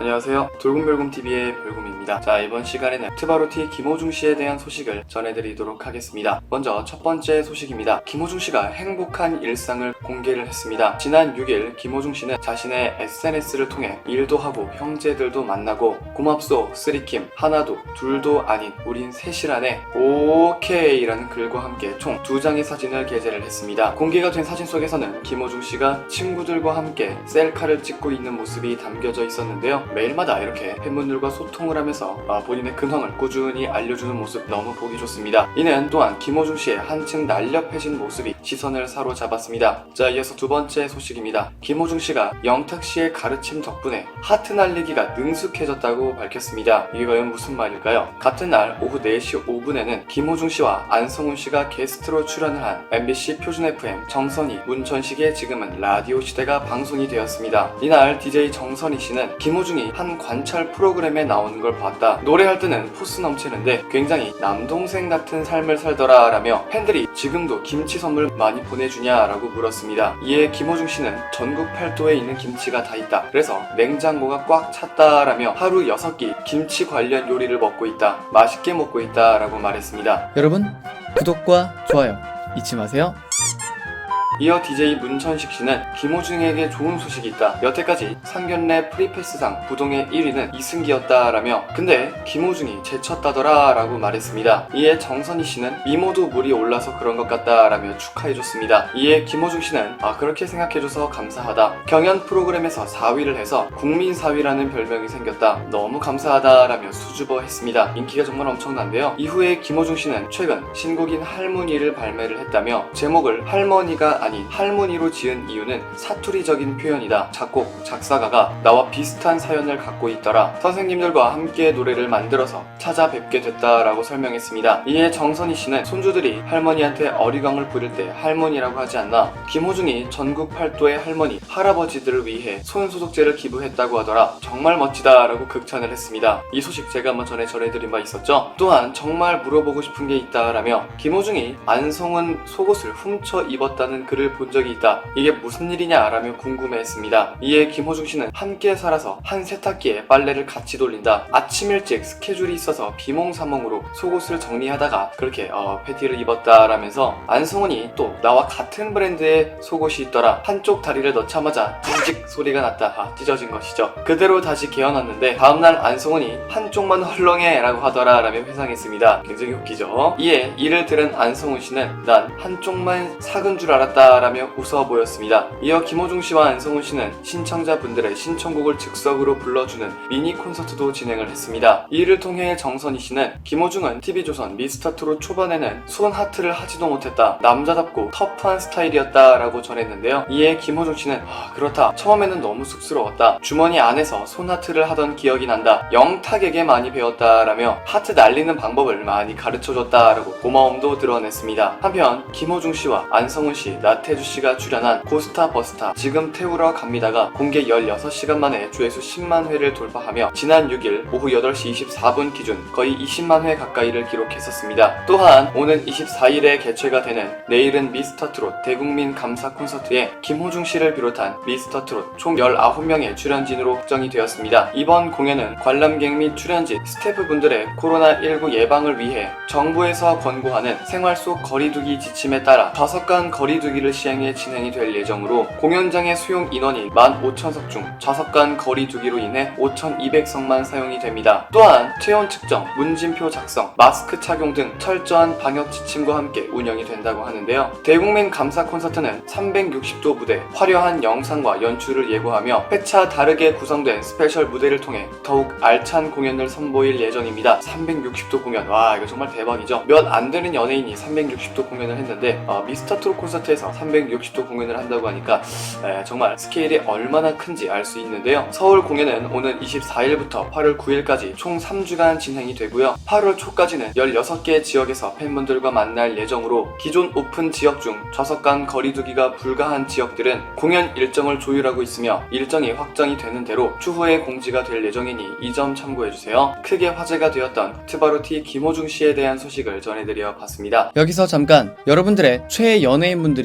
안녕하세요. 돌곰별곰TV의 별곰입니다. 자, 이번 시간에는 트바로티 김호중 씨에 대한 소식을 전해드리도록 하겠습니다. 먼저 첫 번째 소식입니다. 김호중 씨가 행복한 일상을 공개를 했습니다. 지난 6일 김호중 씨는 자신의 SNS를 통해 일도 하고 형제들도 만나고 고맙소 쓰리킴 하나도 둘도 아닌 우린 셋이라네 오케이라는 글과 함께 총 두 장의 사진을 게재를 했습니다. 공개가 된 사진 속에서는 김호중 씨가 친구들과 함께 셀카를 찍고 있는 모습이 담겨져 있었는데요. 매일마다 이렇게 팬분들과 소통을 하면서 아, 본인의 근황을 꾸준히 알려주는 모습 너무 보기 좋습니다. 이는 또한 김호중 씨의 한층 날렵해진 모습이 시선을 사로잡았습니다. 자, 이어서 두 번째 소식입니다. 김호중 씨가 영탁 씨의 가르침 덕분에 하트 날리기가 능숙해졌다고 밝혔습니다. 이게 과연 무슨 말일까요? 같은 날 오후 4시 5분에는 김호중 씨와 안성훈 씨가 게스트로 출연을 한 MBC 표준 FM 정선이 문천식의 지금은 라디오 시대가 방송이 되었습니다. 이날 DJ 정선이 씨는 김호중 이 한 관찰 프로그램에 나오는 걸 봤다. 노래할 때는 포스 넘치는데 굉장히 남동생 같은 삶을 살더라 라며 팬들이 지금도 김치 선물 많이 보내주냐라고 물었습니다. 이에 김호중 씨는 전국 팔도에 있는 김치가 다 있다. 그래서 냉장고가 꽉 찼다라며 하루 6끼 김치 관련 요리를 먹고 있다. 맛있게 먹고 있다라고 말했습니다. 여러분 구독과 좋아요 잊지 마세요. 이어 DJ 문천식 씨는 김호중에게 좋은 소식이 있다. 여태까지 상견례 프리패스상 부동의 1위는 이승기였다라며 근데 김호중이 제쳤다더라 라고 말했습니다. 이에 정선희 씨는 미모도 물이 올라서 그런 것 같다라며 축하해줬습니다. 이에 김호중 씨는 아 그렇게 생각해줘서 감사하다. 경연 프로그램에서 4위를 해서 국민 4위라는 별명이 생겼다. 너무 감사하다라며 수줍어했습니다. 인기가 정말 엄청난데요. 이후에 김호중 씨는 최근 신곡인 할머니를 발매를 했다며 제목을 할머니가 아닌 할머니로 지은 이유는 사투리적인 표현이다. 작곡, 작사가가 나와 비슷한 사연을 갖고 있더라. 선생님들과 함께 노래를 만들어서 찾아뵙게 됐다라고 설명했습니다. 이에 정선희 씨는 손주들이 할머니한테 어리광을 부릴 때 할머니라고 하지 않나. 김호중이 전국 팔도의 할머니, 할아버지들을 위해 손소독제를 기부했다고 하더라. 정말 멋지다라고 극찬을 했습니다. 이 소식 제가 한번 전에 전해드린 바 있었죠. 또한 정말 물어보고 싶은 게 있다라며 김호중이 안성은 속옷을 훔쳐 입었다는 글을 본 적이 있다. 이게 무슨 일이냐 라며 궁금해했습니다. 이에 김호중 씨는 함께 살아서 한 세탁기에 빨래를 같이 돌린다. 아침 일찍 스케줄이 있어서 비몽사몽으로 속옷을 정리하다가 그렇게 어, 패티를 입었다라면서 안성훈이 또 나와 같은 브랜드의 속옷이 있더라. 한쪽 다리를 넣자마자 찌직 소리가 났다. 아, 찢어진 것이죠. 그대로 다시 개어놨는데 다음날 안성훈이 한쪽만 헐렁해라고 하더라 라며 회상했습니다. 굉장히 웃기죠. 이에 이를 들은 안성훈 씨는 난 한쪽만 삭은 줄 알았다. 라며 웃어 보였습니다. 이어 김호중 씨와 안성훈 씨는 신청자분들의 신청곡을 즉석으로 불러주는 미니 콘서트도 진행을 했습니다. 이를 통해 정선희 씨는 김호중은 TV조선 미스터트롯 초반에는 손 하트를 하지도 못했다. 남자답고 터프한 스타일이었다라고 전했는데요. 이에 김호중 씨는 아, 그렇다. 처음에는 너무 쑥스러웠다. 주머니 안에서 손 하트를 하던 기억이 난다. 영탁에게 많이 배웠다라며 하트 날리는 방법을 많이 가르쳐줬다라고 고마움도 드러냈습니다. 한편 김호중 씨와 안성훈 씨, 나태주 씨가 출연한 고스타 버스타 지금 태우러 갑니다가 공개 16시간 만에 조회수 10만 회를 돌파하며 지난 6일 오후 8시 24분 기준 거의 20만 회 가까이를 기록했었습니다. 또한 오는 24일에 개최가 되는 내일은 미스터 트롯 대국민 감사 콘서트에 김호중 씨를 비롯한 미스터 트롯 총 19명의 출연진으로 확정이 되었습니다. 이번 공연은 관람객 및 출연진 스태프분들의 코로나19 예방을 위해 정부에서 권고하는 생활 속 거리두기 지침에 따라 5간 거리두기 를 시행해 진행이 될 예정으로 공연장의 수용 인원이 15,000석 중 좌석간 거리 두기로 인해 5,200석만 사용이 됩니다. 또한 체온 측정, 문진표 작성, 마스크 착용 등 철저한 방역 지침과 함께 운영이 된다고 하는데요. 대국민 감사 콘서트는 360도 무대, 화려한 영상과 연출을 예고하며 회차 다르게 구성된 스페셜 무대를 통해 더욱 알찬 공연을 선보일 예정입니다. 360도 공연, 와 이거 정말 대박이죠. 몇 안 되는 연예인이 360도 공연을 했는데 어, 미스터 트롯 콘서트에서 지역에서 360도 공연을 한다고 하니까 에, 정말 스케일이 얼마나 큰지 알 수 있는데요. 서울 공연은 오는 24일부터 8월 9일까지 총 3주간 진행이 되고요. 8월 초까지는 16개 지역에서 팬분들과 만날 예정으로 기존 오픈 지역 중 좌석 간 거리두기가 불가한 지역들은 공연 일정을 조율하고 있으며 일정이 확정이 되는 대로 추후에 공지가 될 예정이니 이 점 참고해주세요. 크게 화제가 되었던 트바로티 김호중 씨에 대한 소식을 전해드려 봤습니다. 여기서 잠깐 여러분들의 최애 연예인분들